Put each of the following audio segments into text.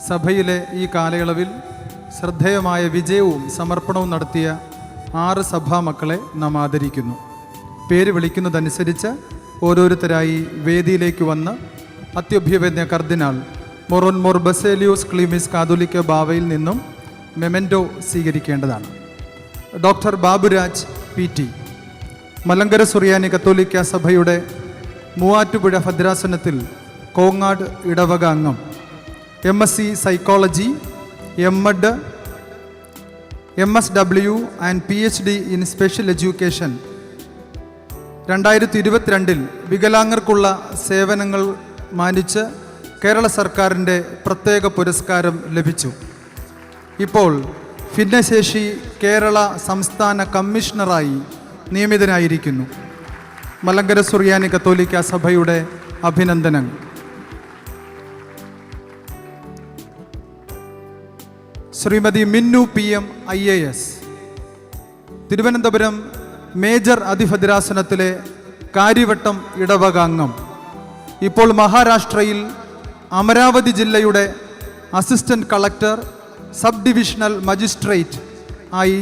സഭയിലെ ഈ കാലയളവിൽ ശ്രദ്ധേയമായ വിജയവും സമർപ്പണവും നടത്തിയ ആറ് സഭാ മക്കളെ നാം ആദരിക്കുന്നു. പേര് വിളിക്കുന്നതനുസരിച്ച് ഓരോരുത്തരായി വേദിയിലേക്ക് വന്ന് അത്യഭ്യവേദ്യ കർദിനാൾ മൊറോൻമോർ ബസേലിയോസ് ക്ലീമിസ് കാതോലിക്ക ബാവയിൽ നിന്നും memento സ്വീകരിക്കേണ്ടതാണ്. Doctor Baburaj P T. Malankara Suriyani കത്തോലിക്ക സഭയുടെ മൂവാറ്റുപുഴ ഭദ്രാസനത്തിൽ കോങ്ങാട് ഇടവക അംഗം M S C psychology M Ed M S W and P H D in special education രണ്ടായിരത്തി ഇരുപത്തിരണ്ടിൽ വികലാംഗർക്കുള്ള സേവനങ്ങൾ മാനിച്ച് കേരള സർക്കാരിന്റെ പ്രത്യേക പുരസ്കാരം ലഭിച്ചു. ഇപ്പോൾ ഭിന്നശേഷി കേരള സംസ്ഥാന കമ്മീഷണറായി നിയമിതനായിരിക്കുന്നു. മലങ്കര സുറിയാനി കത്തോലിക്ക സഭയുടെ അഭിനന്ദനങ്ങൾ. Shrimati Minnu P M I A S. Thiruvananthapuram major അതിഭദ്രാസനത്തിലെ Karyavattom ഇടവക അംഗം ഇപ്പോൾ മഹാരാഷ്ട്രയിൽ അമരാവതി ജില്ലയുടെ assistant collector sub divisional magistrate ആയി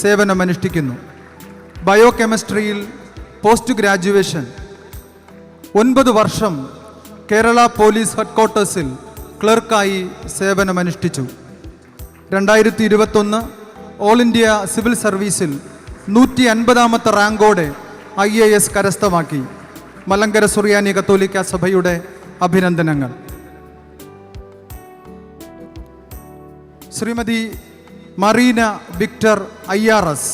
സേവനമനുഷ്ഠിക്കുന്നു. ബയോ കെമിസ്ട്രിയിൽ പോസ്റ്റ് ഗ്രാജുവേഷൻ. ഒൻപത് വർഷം കേരള പോലീസ് ഹെഡ്ക്വാർട്ടേഴ്സിൽ ക്ലർക്കായി സേവനമനുഷ്ഠിച്ചു. രണ്ടായിരത്തി ഇരുപത്തൊന്ന് ഓൾ ഇന്ത്യ സിവിൽ സർവീസിൽ നൂറ്റി അൻപതാമത്തെ റാങ്കോടെ ഐ എ എസ് കരസ്ഥമാക്കി. മലങ്കര സുറിയാനി കത്തോലിക്ക സഭയുടെ അഭിനന്ദനങ്ങൾ. Shrimati Marina Victor I R S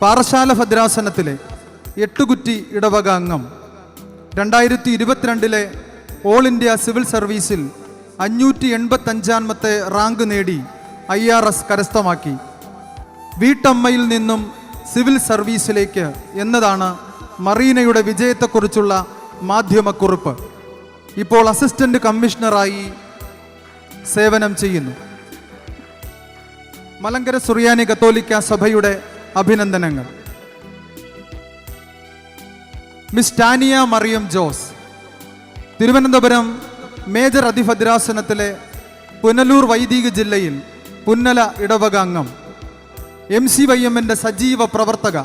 Parassala ഭദ്രാസനത്തിലെ എട്ടുകുറ്റി ഇടവക അംഗം. രണ്ടായിരത്തി ഇരുപത്തിരണ്ടിലെ ഓൾ ഇന്ത്യ സിവിൽ സർവീസിൽ അഞ്ഞൂറ്റി എൺപത്തഞ്ചാമത്തെ റാങ്ക് നേടി. ഐ ആർ എസ് കരസ്ഥമാക്കി. വീട്ടമ്മയിൽ നിന്നും സിവിൽ സർവീസിലേക്ക് എന്നതാണ് മറീനയുടെ വിജയത്തെക്കുറിച്ചുള്ള മാധ്യമക്കുറിപ്പ്. ഇപ്പോൾ അസിസ്റ്റന്റ് കമ്മീഷണറായി സേവനം ചെയ്യുന്നു. മലങ്കര സുറിയാനി കത്തോലിക്ക സഭയുടെ അഭിനന്ദനങ്ങൾ. Miss Tania Mariam Jose. Thiruvananthapuram major അതിഭദ്രാസനത്തിലെ Punalur വൈദിക ജില്ലയിൽ പുന്നല ഇടവക അംഗം എം സി വൈ എമ്മിന്റെ സജീവ പ്രവർത്തക.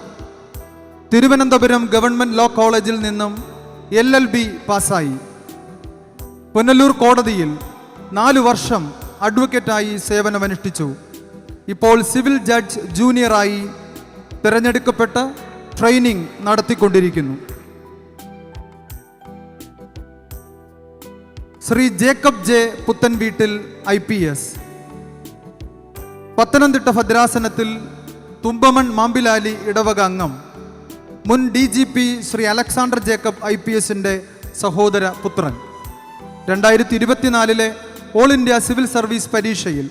തിരുവനന്തപുരം ഗവൺമെന്റ് ലോ കോളേജിൽ നിന്നും എൽ എൽ ബി പാസ്സായി. പുനലൂർ കോടതിയിൽ നാലു വർഷം അഡ്വക്കേറ്റായി സേവനമനുഷ്ഠിച്ചു. ഇപ്പോൾ സിവിൽ ജഡ്ജ് ജൂനിയറായി തിരഞ്ഞെടുക്കപ്പെട്ട് training നടത്തിക്കൊണ്ടിരിക്കുന്നു. Shri Jacob J Puthenveettil I P S. Pathanamthitta ഭദ്രാസനത്തിൽ Thumpamon മാമ്പിലാലി ഇടവക അംഗം മുൻ D G P Shri Alexander Jacob I P എസിന്റെ സഹോദര പുത്രൻ. രണ്ടായിരത്തി ഇരുപത്തിനാലിലെ ഓൾ ഇന്ത്യ സിവിൽ സർവീസ് പരീക്ഷയിൽ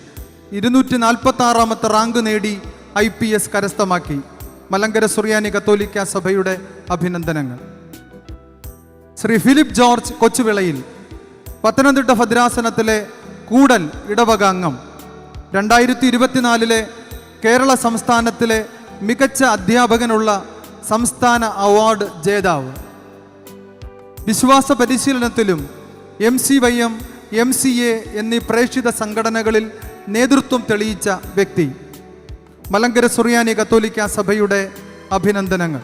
ഇരുന്നൂറ്റി നാൽപ്പത്തി ആറാമത്തെ റാങ്ക് നേടി ഐ പി എസ് കരസ്ഥമാക്കി. മലങ്കര സുറിയാനി കത്തോലിക്ക സഭയുടെ അഭിനന്ദനങ്ങൾ. ശ്രീ ഫിലിപ്പ് ജോർജ് കൊച്ചുവിളയിൽ പത്തനംതിട്ട ഭദ്രാസനത്തിലെ കൂടൽ ഇടവക അംഗം രണ്ടായിരത്തി ഇരുപത്തിനാലിലെ കേരള സംസ്ഥാനത്തിലെ മികച്ച അധ്യാപകനുള്ള സംസ്ഥാന അവാർഡ് ജേതാവ്. വിശ്വാസ പരിശീലനത്തിലും M C Y M M C A എന്നീ പ്രേക്ഷിത സംഘടനകളിൽ നേതൃത്വം തെളിയിച്ച വ്യക്തി. മലങ്കര സുറിയാനി കത്തോലിക്ക സഭയുടെ അഭിനന്ദനങ്ങൾ.